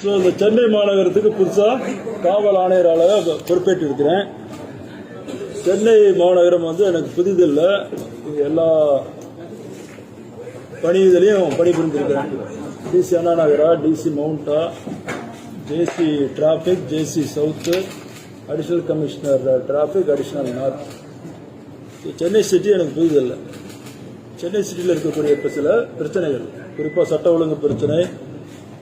So இந்த சென்னை மாநகரத்துக்கு புதுசாக காவல் ஆணையராக பொறுப்பேற்று இருக்கிறேன் சென்னை மாநகரம் வந்து எனக்கு புதிதில்லை. இது எல்லா பணியிலையும் பணிபுரிந்திருக்கிறேன். டிசி அண்ணா நகரா DC மவுண்டா JC traffic JC south additional commissioner traffic additional north. Chennai city எனக்கு புதிதில்லை. சென்னை சிட்டியில் இருக்கக்கூடிய சில பிரச்சனைகள். குறிப்பாக சட்ட ஒழுங்கு பிரச்சனை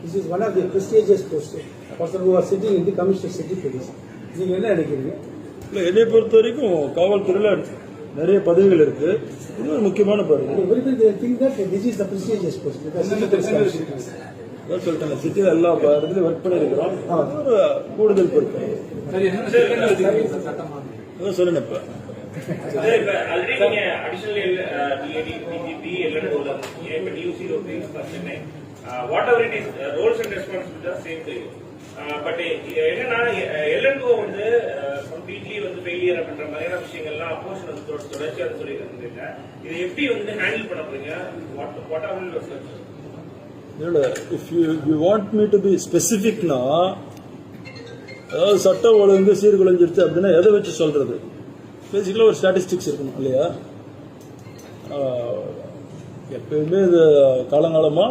This is one of the prestigious post person who are sitting in the commissioner city police நீங்க என்ன நினைக்கிறீங்க? இல்லை என்னை பொறுத்த வரைக்கும் காவல்துறையில் நிறைய பதவிகள் இருக்கு. இது ஒரு முக்கியமான பதவி. சொல்லிட்டேன் சிட்டியில் எல்லா இடத்துலையும் ஒர்க் பண்ணியிருக்கிறோம் ஒரு கூடுதல் பொறுப்பு. அதான் சொன்னேன் இப்போ. சார், இப்ப already நீங்க additional L- uh, DAD, DGP, LNO ல whatever it is, uh, roles and responsibilities are same to you. Uh, uh, என்னன்னா uh, எல்என்ஓ வந்து கம்ப்ளீட்லி வந்து ஃபெயிலியர் அப்படின்ற மாதிரியான விஷயங்கள்லாம் அப்போஸ் வந்து தொடர்ச்சியாக வந்து சொல்லியிருக்காங்க இதை எப்படி வந்து ஹேண்டில் பண்ண போறீங்க? வாட் வாட் ஆர் இல்ல if you you want me to be ஸ்பெசிஃபிக்னா அதாவது சட்டம் ஒழுங்கு சீர்குலைஞ்சிருச்சு அப்படின்னா எதை வச்சு சொல்றது? பேசிக்கலாக ஒரு ஸ்டாட்டிஸ்டிக்ஸ் இருக்கணும் இல்லையா? எப்பயுமே இது காலங்காலமாக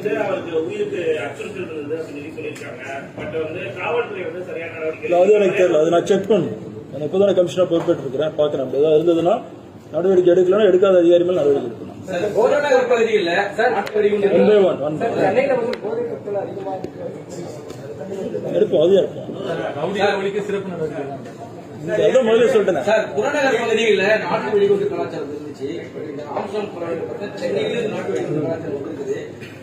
ஒரு பொதுவான ஒரு குற்றச்சாட்டு வைக்கிறேன் ஆம்ஸ்டாங் கொலை வழக்கிலேயே இன்டெலிஜென்ஸ் வந்து அவருக்கு உயிருக்கு அச்சுறுத்தல் இருந்தது அப்படின்னு சொல்லி சொல்லியிருக்காங்க. பட் வந்து காவல்துறை வந்து சரியான இல்லை அது எனக்கு தெரியல. அது நான் செக் பண்ணணும். நான் இப்போ தானே கமிஷனாக பொறுப்பேற்று இருக்கிறேன் பார்க்குறேன் ஏதாவது இருந்ததுன்னா நடவடிக்கை எடுக்கலன்னா எடுக்காத அதிகாரி மேல் நடவடிக்கை எடுக்கணும். எடுப்போம் அதையும் எடுப்போம். இந்த அதான் முதல்ல சொல்லிட்டேன். சார் புறநகர் பகுதியில் நாட்டு வெடிகுண்டு கலாச்சாரம் இருந்துச்சு. இந்த ஆம்சாங் புறநகர் சென்னையிலும் நாட்டு வெடிகுண்டு கலாச்சாரம் இருக்குது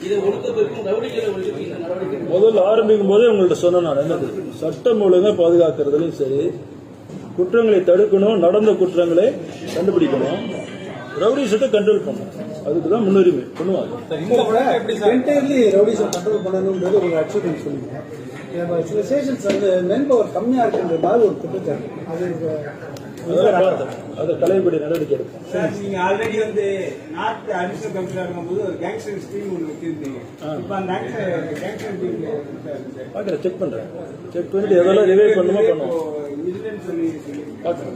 இது ஒடுக்கத்திற்கும் ரவுடிகளை ஒழிப்பு இந்த நடவடிக்கை. முதல்ல ஆரம்பிக்கும் போதே சொன்னேன் நான் என்னது சட்டம் ஒழுங்கை பாதுகாக்கிறதுலையும் சரி குற்றங்களை தடுக்கணும் நடந்த குற்றங்களை கண்டுபிடிக்கணும் ரவுடிசத்தை கண்ட்ரோல் பண்ணணும். அதுக்கு தான் முன்னுரிமை பண்ணுவாங்க சில ஸ்டேஷன்ஸ் வந்து மென் பவர் கம்மியா இருக்குன்ற மாதிரி ஒரு குற்றச்சாட்டு அது அதை களையக்கூடிய நடவடிக்கை எடுப்போம். சார் நீங்க ஆல்ரெடி வந்து நார்த் அடிஷனல் கமிஷனர் இருக்கும்போது ஒரு கேங்ஸ்டர் ஸ்கீம் ஒன்று வச்சிருந்தீங்க. இப்போ அந்த கேங்ஸ்டர் டீம் பார்க்குறேன் செக் பண்ணுறேன் செக் பண்ணிட்டு எதெல்லாம் ரிவைவ் பண்ணுமோ பண்ணுவோம். சொல்லி சொல்லி பார்க்குறேன்.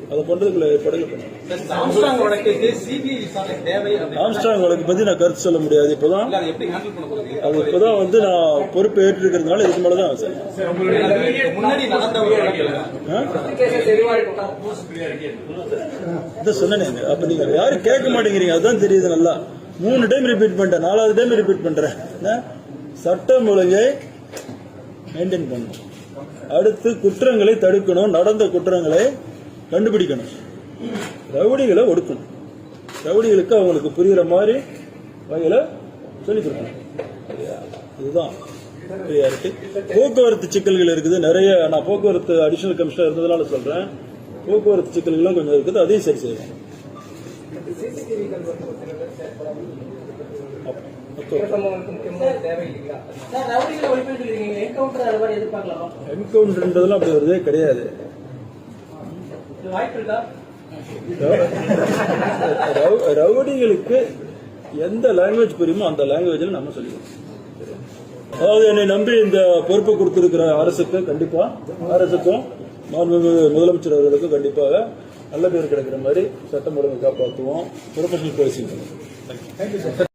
அதை பண்ணுவோம் ஆம்ஸ்டாங் வழக்கு பத்தி நான் கருத்து சொல்ல முடியாது. இப்போதான் அதை எப்படி ஹேண்டில் பண்ண போறீங்க அது இப்போதான் வந்து நான் பொறுப்பு ஏற்றிருக்கிறதுனால இதுக்கு மேலே தான் சார். முன்னாடி நடந்த ஒரு வழக்கில் இதை சொன்னேங்க அப்ப நீங்க யாரும் கேட்க மாட்டேங்கிறீங்க. அதுதான் தெரியுது நல்லா. மூணு டைம் ரிப்பீட் பண்ணிட்டேன். நாலாவது டைம் ரிப்பீட் பண்றேன். என்ன? சட்டம் ஒழுங்கை மெயின்டைன் பண்ணணும். அடுத்து குற்றங்களை தடுக்கணும். நடந்த குற்றங்களை கண்டுபிடிக்கணும். ரவுடிகளை ஒடுக்கணும். ரவுடிகளுக்கு அவங்களுக்கு புரியுற மாதிரி வகையில சொல்லிக் கொடுக்கணும்? இதுதான். priority. போக்குவரத்து சிக்கல்கள் இருக்குது. நிறைய நான் போக்குவரத்து அடிஷனல் கமிஷனர் இருந்ததுனால சொல்றேன். போக்குவரத்து சிக்கல்களும் கொஞ்சம் இருக்குது. அதையும் சரி செய்யணும். சார் ரவுடிகளை ஒழிப்புன்னு சொல்லிருக்கீங்க. என்கவுண்டர் அது மாதிரி எதிர்பார்க்கலாமா? என்கவுண்டர்ன்றதெல்லாம் அப்படி வருதே கிடையாது. வாய்ப்பு இருக்கா ரவு- ரவுடிகளுக்கு எந்த லாங்குவேஜ் புரியுமோ அந்த லாங்குவேஜில் நம்ம சொல்லிடுவோம். அதாவது என்னை நம்பி இந்த பொறுப்பை கொடுத்துருக்கிற அரசுக்கு கண்டிப்பா அரசுக்கும் மாண்புமிகு முதலமைச்சர் அவர்களுக்கும் கண்டிப்பாக நல்ல பேர் கிடைக்கிற மாதிரி சட்டம் ஒழுங்கு காப்பாற்றுவோம். ப்ரொஃபஷனல் போலீசிங் பண்ணுவோம் சார்